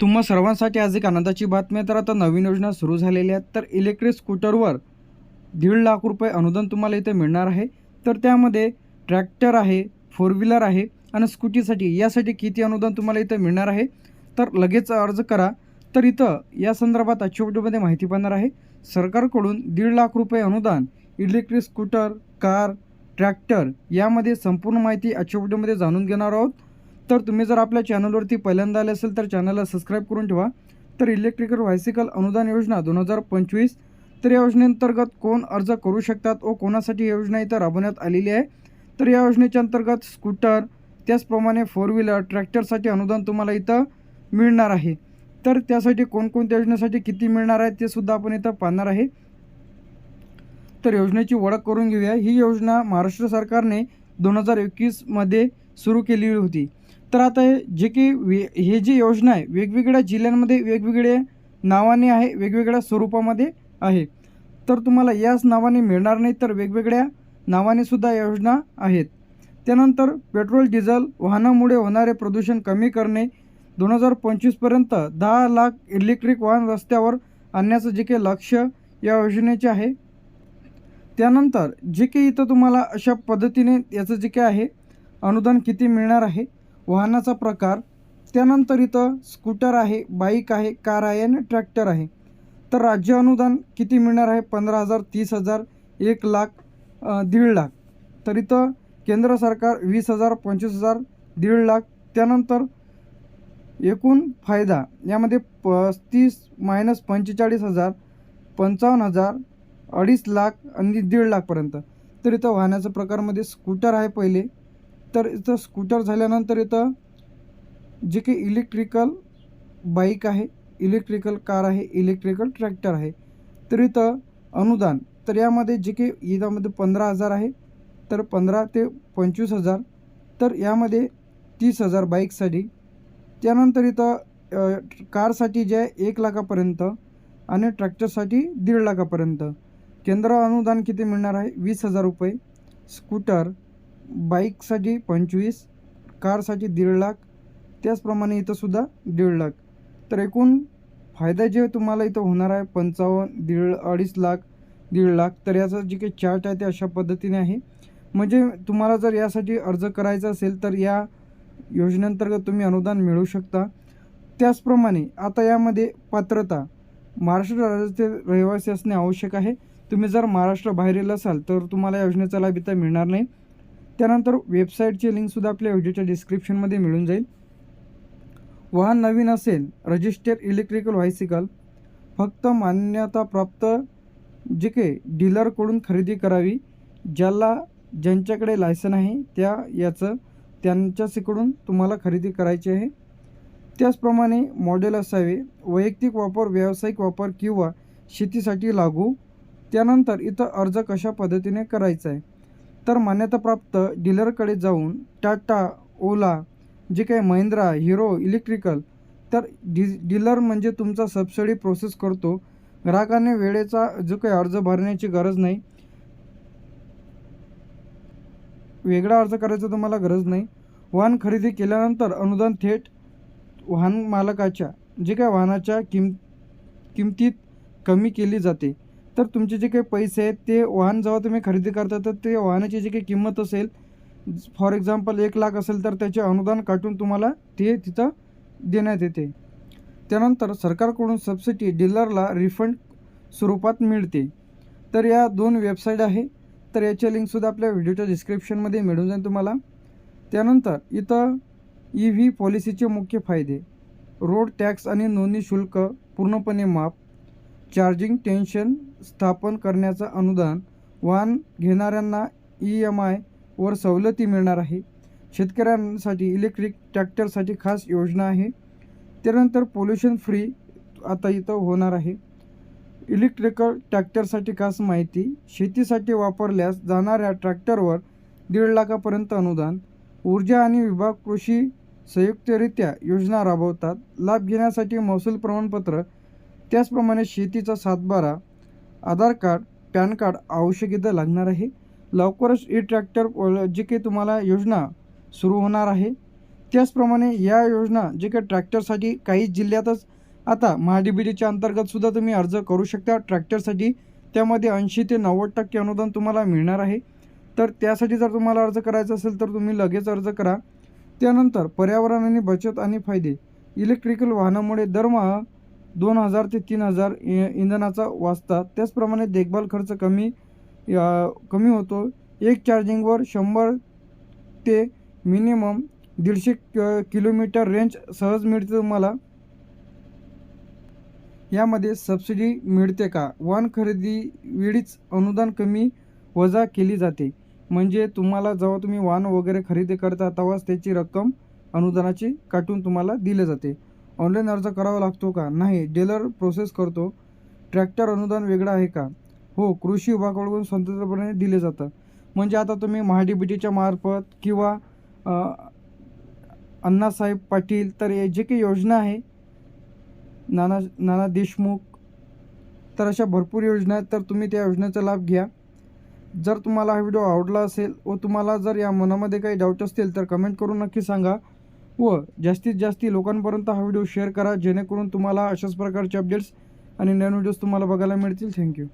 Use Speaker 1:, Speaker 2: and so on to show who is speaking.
Speaker 1: तुम्हा सर्वांसाठी आज एक आनंदाची बातमी आहे. तर आता नवीन योजना सुरू झालेल्या आहेत. तर इलेक्ट्रिक स्कूटरवर दीड लाख रुपये अनुदान तुम्हाला इथे मिळणार आहे. तर त्यामध्ये ट्रॅक्टर आहे फोर व्हीलर आहे आणि स्कूटीसाठी यासाठी किती अनुदान तुम्हाला इथं मिळणार आहे? तर लगेच अर्ज करा. तर इथं या संदर्भात आजच्या व्हिडिओमध्ये माहिती पाहणार आहे. सरकारकडून दीड लाख रुपये अनुदान इलेक्ट्रिक स्कूटर कार ट्रॅक्टर यामध्ये संपूर्ण माहिती आजच्या व्हिडिओमध्ये जाणून घेणार आहोत. तर तुम्ही जर आपल्या चॅनलवरती पहिल्यांदा आले असेल तर चॅनलला सबस्क्राईब करून ठेवा. तर इलेक्ट्रिकल व्हायसिकल अनुदान योजना दोन हजार पंचवीस तर या योजनेअंतर्गत कोण अर्ज करू शकतात व कोणासाठी ही योजना इथं राबवण्यात आलेली आहे? तर या योजनेच्या अंतर्गत स्कूटर त्याचप्रमाणे फोर व्हीलर ट्रॅक्टरसाठी अनुदान तुम्हाला इथं मिळणार आहे. तर त्यासाठी कोणकोणत्या योजनेसाठी किती मिळणार आहे ते सुद्धा आपण इथं पाहणार आहे. तर योजनेची ओळख करून घेऊया. ही योजना महाराष्ट्र सरकारने दोन हजार एकवीसमध्ये सुरू केलेली होती. तर आता हे जे की वे हे जी योजना आहे वेगवेगळ्या जिल्ह्यांमध्ये वेगवेगळ्या नावाने आहे वेगवेगळ्या स्वरूपामध्ये आहे. तर तुम्हाला याच नावाने मिळणार नाही तर वेगवेगळ्या नावाने सुद्धा या योजना आहेत. त्यानंतर पेट्रोल डिझेल वाहनामुळे होणारे प्रदूषण कमी करणे दोन हजार पंचवीसपर्यंत दहा लाख इलेक्ट्रिक वाहन रस्त्यावर आणण्याचं जे काही लक्ष या योजनेचे आहे. त्यानंतर जे काही इथं तुम्हाला अशा पद्धतीने याचं जे काही आहे अनुदान किती मिळणार आहे वाहनाचा प्रकार त्यानंतर इथं स्कूटर आहे बाईक आहे कार आहे आणि ट्रॅक्टर आहे. तर राज्य अनुदान किती मिळणार आहे? पंधरा हजार तीस हजार एक लाख दीड लाख. तर इथं केंद्र सरकार वीस हजार पंचवीस हजार दीड लाख. त्यानंतर एकूण फायदा यामध्ये पस्तीस मायनस पंचेचाळीस हजार पंचावन्न हजार अडीच लाख आणि दीड लाखपर्यंत तर इथं वाहनाच्या प्रकारमध्ये स्कूटर आहे पहिले तर इथं स्कूटर झाल्यानंतर इथं जे काही इलेक्ट्रिकल बाईक आहे इलेक्ट्रिकल कार आहे इलेक्ट्रिकल ट्रॅक्टर आहे. तर इथं अनुदान तर यामध्ये जे काही यामध्ये पंधरा हजार आहे तर पंधरा ते पंचवीस हजार. तर यामध्ये तीस हजार बाईकसाठी त्यानंतर इथं कारसाठी जे आहे एक लाखापर्यंत आणि ट्रॅक्टरसाठी दीड लाखापर्यंत. केंद्र अनुदान किती मिळणार आहे? वीस हजार रुपये. स्कूटर बाईकसाठी पंचवीस कारसाठी दीड लाख त्याचप्रमाणे इथंसुद्धा दीड लाख. तर एकूण फायदा जे तुम्हाला इथं होणार आहे पंचावन्न दीड अडीच लाख दीड लाख तर याचं जे काही चार्ट आहे ते अशा पद्धतीने आहे. म्हणजे तुम्हाला जर यासाठी अर्ज करायचा असेल तर या योजनेअंतर्गत तुम्ही अनुदान मिळवू शकता. त्याचप्रमाणे आता यामध्ये पात्रता. महाराष्ट्र राज्याचे रहिवासी असणे आवश्यक आहे. तुम्ही जर महाराष्ट्र बाहेरील असाल तर तुम्हाला या योजनेचा लाभ इथं मिळणार नाही. त्यानंतर वेबसाईटची लिंकसुद्धा आपल्या व्हिडिओच्या डिस्क्रिप्शनमध्ये मिळून जाईल. वाहन नवीन असेल रजिस्टर्ड इलेक्ट्रिकल व्हायसिकल फक्त मान्यताप्राप्त जे काही डीलरकडून खरेदी करावी ज्याला ज्यांच्याकडे लायसन आहे त्या याचं त्यांच्याकडून तुम्हाला खरेदी करायची आहे. त्याचप्रमाणे मॉडेल असावे वैयक्तिक वापर व्यावसायिक वापर किंवा शेतीसाठी लागू. त्यानंतर इथं अर्ज कशा पद्धतीने करायचा आहे? तर मान्यताप्राप्त डीलरकडे जाऊन टाटा ओला जे काही महिंद्रा हिरो इलेक्ट्रिकल तर डी डीलर म्हणजे तुमचा सबसिडी प्रोसेस करतो. ग्राहकाने वेळेचा जो काही अर्ज भरण्याची गरज नाही. वेगळा अर्ज करायचा तुम्हाला गरज नाही. वाहन खरेदी केल्यानंतर अनुदान थेट वाहन मालकाच्या जे काही वाहनाच्या किम किमतीत कमी केली जाते. तर तुमचे जे काही पैसे आहेत ते वाहन जेव्हा तुम्ही खरेदी करता तर ते वाहनाची जी काही किंमत असेल फॉर एक्झाम्पल एक लाख असेल तर त्याचे अनुदान काटून तुम्हाला ते तिथं देण्यात येते. त्यानंतर सरकारकडून सबसिडी डीलरला रिफंड स्वरूपात मिळते. तर या दोन वेबसाईट आहे. तर याच्या लिंकसुद्धा आपल्या व्हिडिओच्या डिस्क्रिप्शनमध्ये मिळून जाईल तुम्हाला. त्यानंतर इथं ई व्ही पॉलिसीचे मुख्य फायदे. रोड टॅक्स आणि नोंदणी शुल्क पूर्णपणे माफ. चार्जिंग टेन्शन स्थापन करण्याचं अनुदान वाहन घेणाऱ्यांना ई एम आयवर सवलती मिळणार आहे. शेतकऱ्यांसाठी इलेक्ट्रिक ट्रॅक्टरसाठी खास योजना आहे. त्यानंतर पोल्युशन फ्री आता इथं होणार आहे. इलेक्ट्रिकल ट्रॅक्टरसाठी खास माहिती शेतीसाठी वापरल्यास जाणाऱ्या ट्रॅक्टरवर दीड लाखापर्यंत अनुदान ऊर्जा आणि विभाग कृषी संयुक्तरित्या योजना राबवतात. लाभ घेण्यासाठी महसूल प्रमाणपत्र त्याचप्रमाणे शेतीचा सातबारा आधार कार्ड पॅन कार्ड आवश्यक इथं लागणार आहे. लवकरच ई ट्रॅक्टर जे काही तुम्हाला योजना सुरू होणार आहे. त्याचप्रमाणे या योजना जे काही ट्रॅक्टरसाठी काही जिल्ह्यातच आता महाडीबीटीच्या अंतर्गतसुद्धा तुम्ही अर्ज करू शकता. ट्रॅक्टरसाठी त्यामध्ये ऐंशी ते नव्वद टक्के अनुदान तुम्हाला मिळणार आहे. तर त्यासाठी जर तुम्हाला अर्ज करायचा असेल तर तुम्ही लगेच अर्ज करा. त्यानंतर पर्यावरण आणि बचत आणि फायदे. इलेक्ट्रिकल वाहनामुळे दरमहा दोन हजार ते तीन हजार इ- इंधनाचा वाचतात त्याचप्रमाणे देखभाल खर्च कमी कमी होतो. एक चार्जिंगवर शंभर ते मिनिमम दीडशे क- किलोमीटर रेंज सहज मिळते तुम्हाला. यामध्ये सबसिडी मिळते का? वाहन खरेदी वेळीच अनुदान कमी वजा केली जाते. म्हणजे तुम्हाला जेव्हा तुम्ही वाहन वगैरे खरेदी करता तेव्हाच त्याची रक्कम अनुदानाची काटून तुम्हाला दिले जाते. ऑनलाईन अर्ज करावा लागतो का? नाही डेलर प्रोसेस करतो. ट्रॅक्टर अनुदान वेगळं आहे का? हो कृषी विभागाकडून स्वतंत्रपणे दिले जातं. म्हणजे आता तुम्ही महाडीबीटीच्या मार्फत किंवा अण्णासाहेब पाटील तर हे जे काही योजना आहे नाना नाना देशमुख तर अशा भरपूर योजना आहेत तर तुम्ही त्या योजनेचा लाभ घ्या. जर तुम्हाला हा व्हिडिओ आवडला असेल व तुम्हाला जर या मनामध्ये काही डाऊट असतील तर कमेंट करून नक्की सांगा. व जास्तीत जास्त लोकांपर्यंत हा व्हिडिओ शेअर करा जेणेकरून तुम्हाला अशाच प्रकारचे अपडेट्स आणि नवीन व्हिडिओज तुम्हाला बघायला मिळतील. थँक्यू